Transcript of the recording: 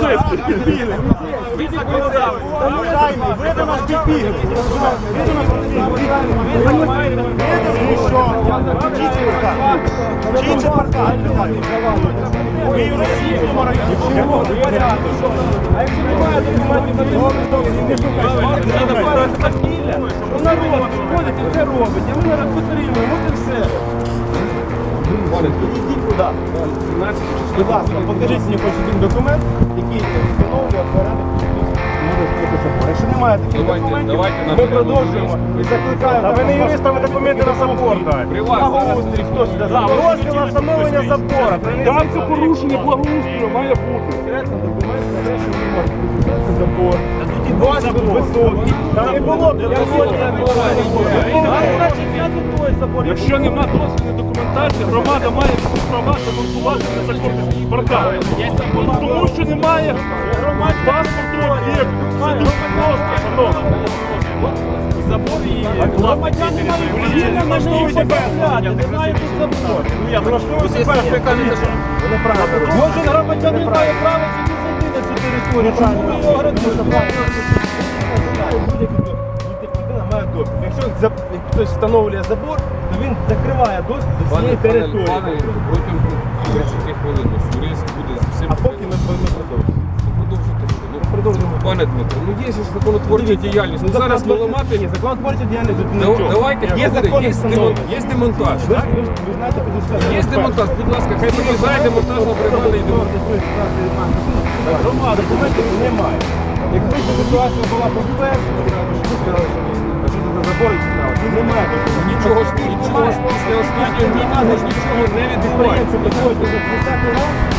поліцейський. Ви підбігли. Ви до нас підбігли. А якщо немає документів на то народ приходить і це робить. А ми зараз підтримуємо, от все. Туди. Будь ласка, покажіть мені хоч один документ, який встановлює порядок. Якщо немає таких Давайте, документів, давайте ми продовжуємо і закликаємо. А ви не юристами документи на забор дайте. При вас зараз Благоустрій, хто сюди Дозвіл на встановлення забора. Там це порушення благоустрою має бути. Конкретно документ забор. Високий. Там не було Якщо нема дозвільної документації, громада має права демонтувати незаконний паркан. Тому що немає паспорту об'єкту. Це дуже просто, шановні. Громадяни мають вільно влаштовувати себе. Немає тут забор. Ну. Кожен громадянин має право має доступ. Якщо хтось встановлює забор, то він закриває доступ до цієї території. протягом 30 хвилин юрист буде з усім. А поки ми Пане Дмитро, ну є ж творча діяльність. Ну зараз ми ламати. Ні, закон діяльність тут нічого. Давайте, Є закон є, демон, встановлений. є демонтаж, Ви, так? ви, ви знаєте, куди сказати. Є демонтаж, будь ласка, хай приїжджає демонтажна бригада і демонтаж. Громада документів немає. Якби ця ситуація була попередня, що сказали, що ви-. Ну, Немає. Нічого ж, нічого ж після останнього ж нічого не відбувається. Підприємці приходять до 30 років,